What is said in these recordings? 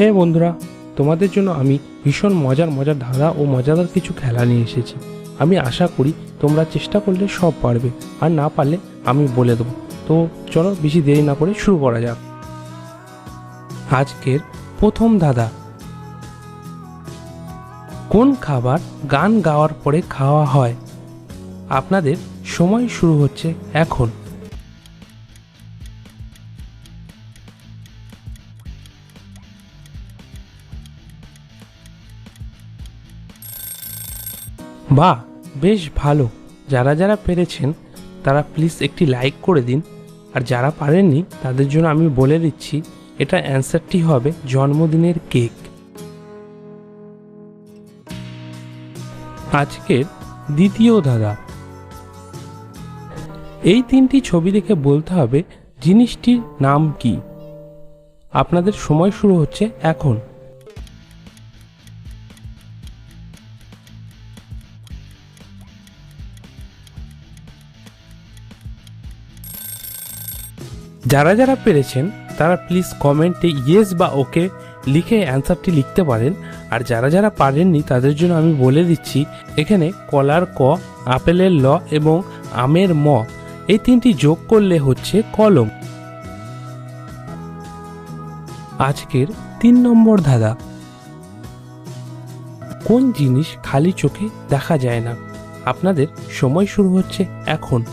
হে বন্ধুরা, তোমাদের জন্য আমি ভীষণ মজার মজার ধাঁধা ও মজাদার কিছু খেলা নিয়ে এসেছি। আমি আশা করি তোমরা চেষ্টা করলে সব পারবে, আর না পারলে আমি বলে দেবো। তো চলো বেশি দেরি না করে শুরু করা যাক। আজকের প্রথম ধাঁধা। কোন খাবার গান গাওয়ার পরে খাওয়া হয়? আপনাদের সময় শুরু হচ্ছে এখন। বাহ, বেশ ভালো। যারা যারা পেরেছেন, তারা প্লিজ একটি লাইক করে দিন। আর যারা পারেননি, তাদের জন্য আমি বলে দিচ্ছি, এটা অ্যান্সারটি হবে জন্মদিনের কেক। আজকের দ্বিতীয় ধাঁধা এই তিনটি ছবি দেখে বলতে হবে, জিনিসটির নাম কি? আপনাদের সময় শুরু হচ্ছে এখন। যারা যারা পেরেছেন, তারা প্লিজ কমেন্টে ইয়েস বা ওকে লিখে অ্যান্সারটি লিখতে পারেন। আর যারা যারা পারেননি, তাদের জন্য আমি বলে দিচ্ছি, এখানে কলার ক, আপেলের ল এবং আমের ম, এই তিনটি যোগ করলে হচ্ছে কলম। আজকের তিন নম্বর ধাঁধা। কোন জিনিস খালি চোখে দেখা যায় না? আপনাদের সময় শুরু হচ্ছে এখন।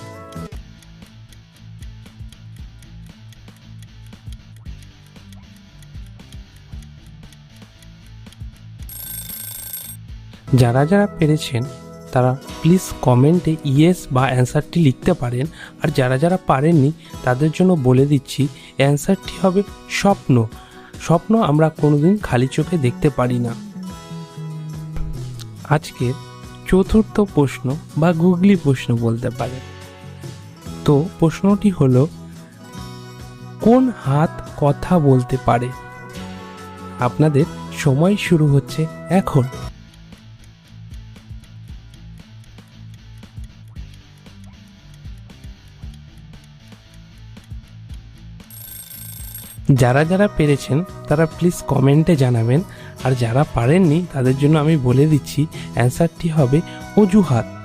যারা যারা পেরেছেন, তারা প্লিজ কমেন্টে ইয়েস বা অ্যান্সারটি লিখতে পারেন। আর যারা যারা পারেননি, তাদের জন্য বলে দিচ্ছি অ্যান্সারটি হবে স্বপ্ন। স্বপ্ন আমরা কোনোদিন খালি চোখে দেখতে পারি না। আজকের চতুর্থ প্রশ্ন বা গুগলি প্রশ্ন বলতে পারে তো প্রশ্নটি হলো, কোন হাত কথা বলতে পারে? আপনাদের সময় শুরু হচ্ছে এখন। যারা যারা পেরেছেন, তারা প্লিজ কমেন্টে জানাবেন। আর যারা পারেননি, তাদের জন্য আমি বলে দিচ্ছি অ্যান্সারটি হবে অজুহাত।